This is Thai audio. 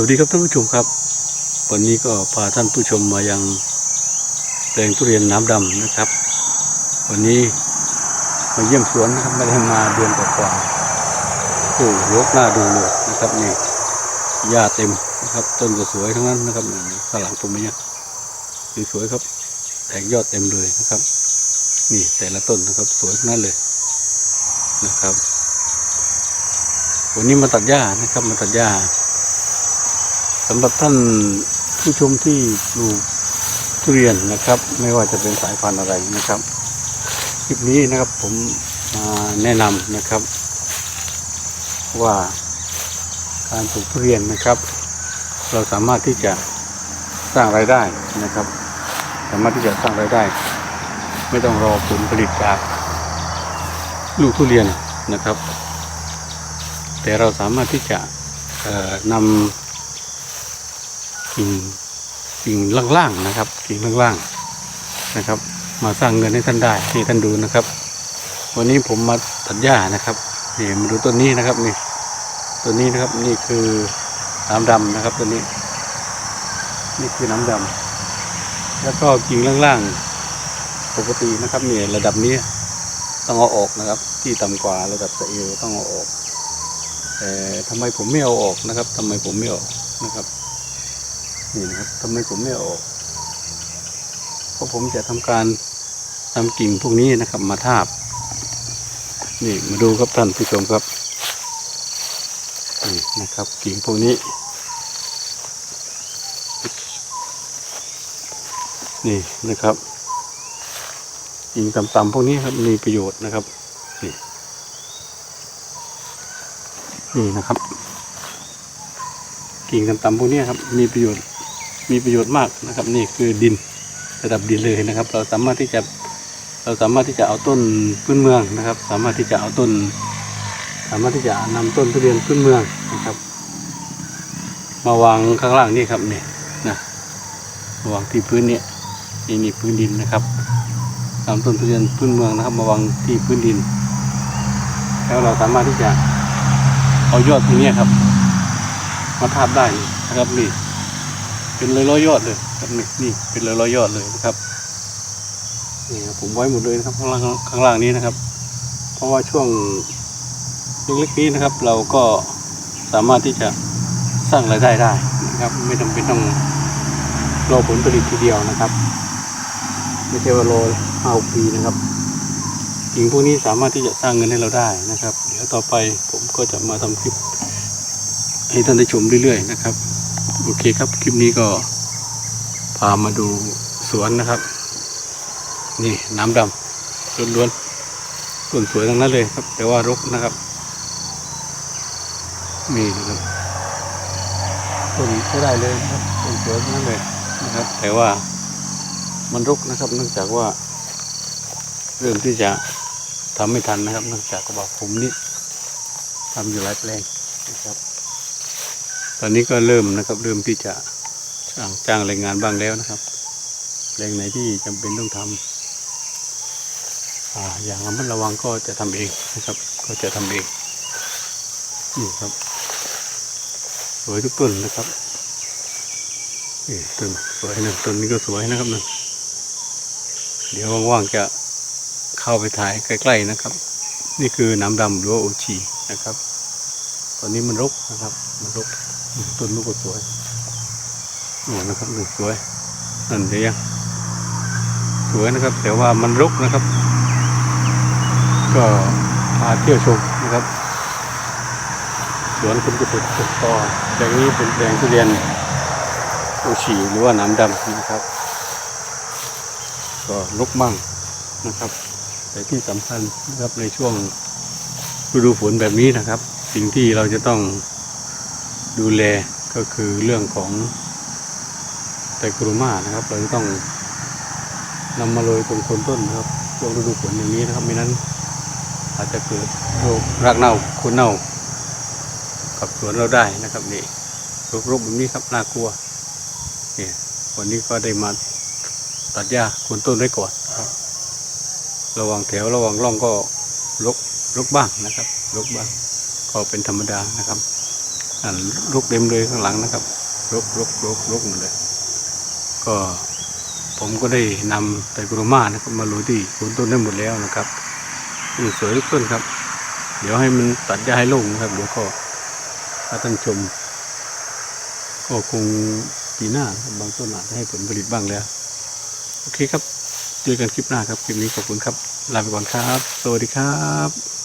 วัสดีครับท่านผู้ชมครับ วันนี้ก็พาท่านผู้ชมมายังแปลงทุเรียนน้ำดำนะครับ วันนี้มาเยี่ยมสวนนะครับไม่ได้มาเดือนกว่าๆโอ้ยกหน้าดูเลยนะครับนี่หญ้าเต็มนะครับ ต้นก็สวยทั้งนั้นนะครับข้างหลังผมเนี่ยสวยครับ แตกยอดเต็มเลยนะครับ นี่แต่ละต้นนะครับ สวยทั้งนั้นเลยนะครับ วันนี้มาตัดหญ้านะครับ มาตัดหญ้า สำหรับท่านผู้ชมที่ปลูกทุเรียนนะครับ ไม่ว่าจะเป็นสายพันธุ์อะไรนะครับคลิปนี้นะครับผมมาแนะนำนะครับ ว่าการปลูกทุเรียนนะครับ เราสามารถที่จะสร้างรายได้นะครับ สามารถที่จะสร้างรายได้ ไม่ต้องรอผลผลิตจากลูกทุเรียนนะครับ แต่เราสามารถที่จะนำ กิ่งกิ่งล่างๆนะครับ กิ่งล่างๆนะครับ มาสร้างเงินให้ท่านได้ที่ท่านดูนะครับ วันนี้ผมมาตัดหญ้านะครับนี่มาดูต้นนี้นะครับนี่ต้นนี้นะครับนี่คือน้ำดำนะครับต้นนี้ นี่คือน้ำดำแล้วก็กิ่งล่างๆปกตินะครับเนี่ยระดับนี้ต้องเอาออกนะครับ ที่ต่ำกว่าระดับสะเอวต้องเอาออกแต่ทำไมผมไม่เอาออกนะครับทำไมผมไม่ออกนะครับ นี่นะครับทำไมผมไม่ออก เพราะผมจะทำการทำกิ่งพวกนี้นะครับ มาทาบ นี่มาดูครับท่านผู้ชมครับนี่นะครับ กิ่งพวกนี้ นี่นะครับ กิ่งต่ำๆพวกนี้ครับมีประโยชน์นะครับ นี่นี่นะครับ กิ่งต่ำๆพวกนี้ครับ มีประโยชน์ มีประโยชน์มากนะครับ นี่คือดินระดับดินเลยนะครับ เราสามารถที่จะเราสามารถที่จะเอาต้นพื้นเมืองนะครับ สามารถที่จะเอาต้น สามารถที่จะนำต้นทุเรียนพื้นเมืองนะครับ มาวางข้างล่างนี่ครับนี่นะมาวางที่พื้นเนี่ยนี่นี่พื้นดินนะครับนำต้นทุเรียนพื้นเมืองนะครับ มาวางที่พื้นดิน แล้วเราสามารถที่จะเอายอดพวกนี้ครับ มาทาบได้นะครับนี่ เป็นร้อยร้อยยอดเลยครับนี่นี่เป็นร้อยร้อยยอดเลยนะครับนี่ผมไว้หมดเลยนะครับข้างล่างข้างล่างนี้นะครับ เพราะว่าช่วงเล็กๆนี้นะครับ เราก็สามารถที่จะสร้างรายได้ได้นะครับ ไม่จำเป็นต้องรอผลผลิตทีเดียวนะครับ ไม่ใช่ว่ารอห้าปีนะครับกิ่งพวกนี้สามารถที่จะสร้างเงินให้เราได้นะครับ เดี๋ยวต่อไปผมก็จะมาทำคลิปให้ท่านได้ชมเรื่อยๆนะครับ โอเคครับ คลิปนี้ก็พามาดูสวนนะครับ นี่น้ำดำล้วนๆต้นสวยทั้งนั้นเลยครับ แต่ว่ารกนะครับนี่นะครับต้นใช้ได้เลยนะครับต้นสวยทั้งนั้นเลยนะครับ แต่ว่ามันรกนะครับเนื่องจากว่า เริ่มที่จะทำไม่ทันนะครับ เนื่องจากกระบอกผมนี่ทำอยู่หลายแปลงนะครับ ตอนนี้ก็เริ่มนะครับ เริ่มที่จะจ้างจ้างแรงงานบ้างแล้วนะครับแรงไหนที่จำเป็นต้องทำอ่าอย่างระมัดระวังก็จะทำเองนะครับ ก็จะทำเองนี่ครับสวยทุกต้นนะครับนี่ต้นสวยนะต้นนี้ก็สวยนะครับนะเดี๋ยวว่างๆจะเข้าไปถ่ายใกล้ ๆนะครับ นี่คือน้ำดำหรือว่าโอชีนะครับ ตอนนี้มันรกนะครับ มันรกต้นลูกก็สวยโอ้นะครับนี่สวยนั่นเดียวสวยนะครับ แต่ว่ามันรกนะครับ ก็พาเที่ยวชมนะครับ สวนคุณกุศลสุดต่อแปลงนี้เป็นแปลงทุเรียนโอชีหรือว่าน้ำดำนะครับ ก็รกมั่งนะครับ แต่ที่สำคัญนะครับในช่วงฤดูฝนแบบนี้นะครับ สิ่งที่เราจะต้องดูแลก็คือเรื่องของไตรโครมานะครับ เราจะต้องนำมาโรยตรงโคนต้นนะครับช่วงฤดูฝนอย่างนี้นะครับไม่นั้นอาจจะเกิดโรครากเน่าโคนเน่า กับสวนเราได้นะครับนี่รคโรคแบบนี้ครับน่ากลัวเนี่ยวันนี้ก็ได้มาตัดหญ้าโคนต้นไว้ก่อนครับระวังแถวระวังร่องก็รกรกบ้างนะครับรกบ้าง ก็เป็นธรรมดานะครับอ่ารกเต็มเลยข้างหลังนะครับรกรกรกรกหมดเลย ก็ผมก็ได้นำไตรโคโรมานะครับมาโรยที่โคนต้นได้หมดแล้วนะครับสวยทุกต้นครับ เดี๋ยวให้มันตัดหญ้าให้โล่งนะครับเดี๋ยวก็ถ้าท่านชม ก็คงปีหน้าบางต้นอาจจะให้ผลผลิตบ้างแล้ว โอเคครับ เจอกันคลิปหน้าครับ คลิปนี้ขอบคุณครับ ลาไปก่อนครับ สวัสดีครับ